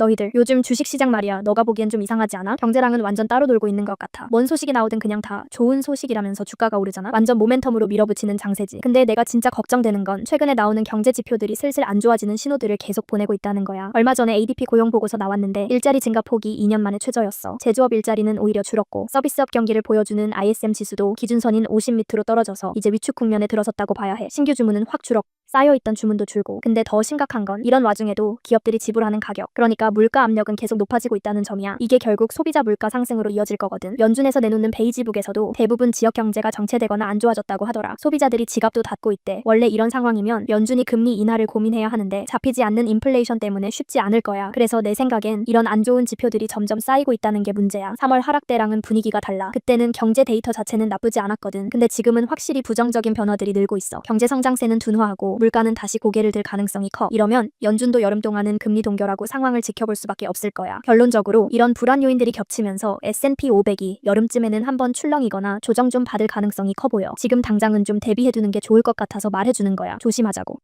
너희들 요즘 주식시장 말이야. 너가 보기엔 좀 이상하지 않아? 경제랑은 완전 따로 놀고 있는 것 같아. 뭔 소식이 나오든 그냥 다 좋은 소식이라면서 주가가 오르잖아? 완전 모멘텀으로 밀어붙이는 장세지. 근데 내가 진짜 걱정되는 건 최근에 나오는 경제 지표들이 슬슬 안 좋아지는 신호들을 계속 보내고 있다는 거야. 얼마 전에 ADP 고용 보고서 나왔는데 일자리 증가 폭이 2년 만에 최저였어. 제조업 일자리는 오히려 줄었고 서비스업 경기를 보여주는 ISM 지수도 기준선인 50 밑으로 떨어져서 이제 위축 국면에 들어섰다고 봐야 해. 신규 주문은 확 줄었고 쌓여있던 주문도 줄고 근데 더 심각한 건 이런 와중에도 기업들이 지불하는 가격 그러니까 물가 압력은 계속 높아지고 있다는 점이야. 이게 결국 소비자 물가 상승으로 이어질 거거든. 연준에서 내놓는 베이지북에서도 대부분 지역 경제가 정체되거나 안 좋아졌다고 하더라. 소비자들이 지갑도 닫고 있대. 원래 이런 상황이면 연준이 금리 인하를 고민해야 하는데 잡히지 않는 인플레이션 때문에 쉽지 않을 거야. 그래서 내 생각엔 이런 안 좋은 지표들이 점점 쌓이고 있다는 게 문제야. 3월 하락 때랑은 분위기가 달라. 그때는 경제 데이터 자체는 나쁘지 않았거든. 근데 지금은 확실히 부정적인 변화들이 늘고 있어. 경제 성장세는 둔화하고 물가는 다시 고개를 들 가능성이 커. 이러면 연준도 여름 동안은 금리 동결하고 상황을 지켜볼 수밖에 없을 거야. 결론적으로 이런 불안 요인들이 겹치면서 S&P 500이 여름쯤에는 한번 출렁이거나 조정 좀 받을 가능성이 커 보여. 지금 당장은 좀 대비해두는 게 좋을 것 같아서 말해주는 거야. 조심하자고.